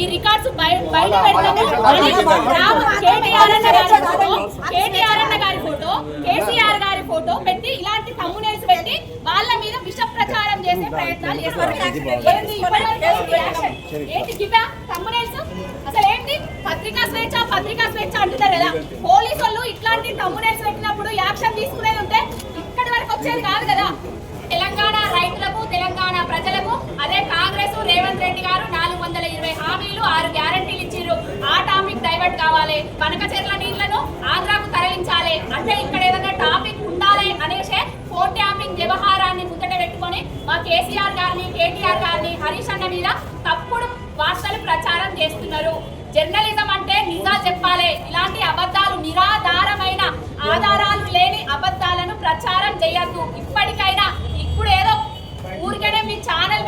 బయట పెడతాము. అని రాము కేటీఆర్ అన్న గారి ఫోటో కేసీఆర్ గారి ఫోటో పెట్టి ఇలాంటి తమ్మునేల్స్ పెట్టి వాళ్ళ మీద విష ప్రచారం చేసే ప్రయత్నాలు చేస్తారు ఏంటి తమ్మునేల్స్? అసలు ఏంటి? పత్రికా స్వేచ్ఛ పత్రికా స్వేచ్ఛ అంటున్నారు కదా. పోలీసు వాళ్ళు ఇట్లాంటి తమ్మునేల్స్ పెట్టినప్పుడు యాక్షన్ తీసుకునేది ఉంటే ఇక్కడి వరకు వచ్చేది కాదు కదా. కావాలి నీళ్ళను ఆంధ్రాకు తరలించాలి. అంటే ఇక్కడ ఏదైనా టాపిక్ ఉండాలి అనేసే ఫోన్ ట్యాపింగ్ వ్యవహారాన్ని ముందట పెట్టుకొని మా కేసీఆర్ గారిని కేటీఆర్ గారిని హరీష్ అన్న మీద తప్పుడు వార్తలు ప్రచారం చేస్తున్నారు. జర్నలిజం అంటే నిజాలు చెప్పాలి. ఇలాంటి అబద్ధాలు నిరాధారమైన ఆధారాలు లేని అబద్ధాలను ప్రచారం చేయద్దు. ఇప్పటికైనా ఇప్పుడు ఏదో ఊరికనే మీ ఛానల్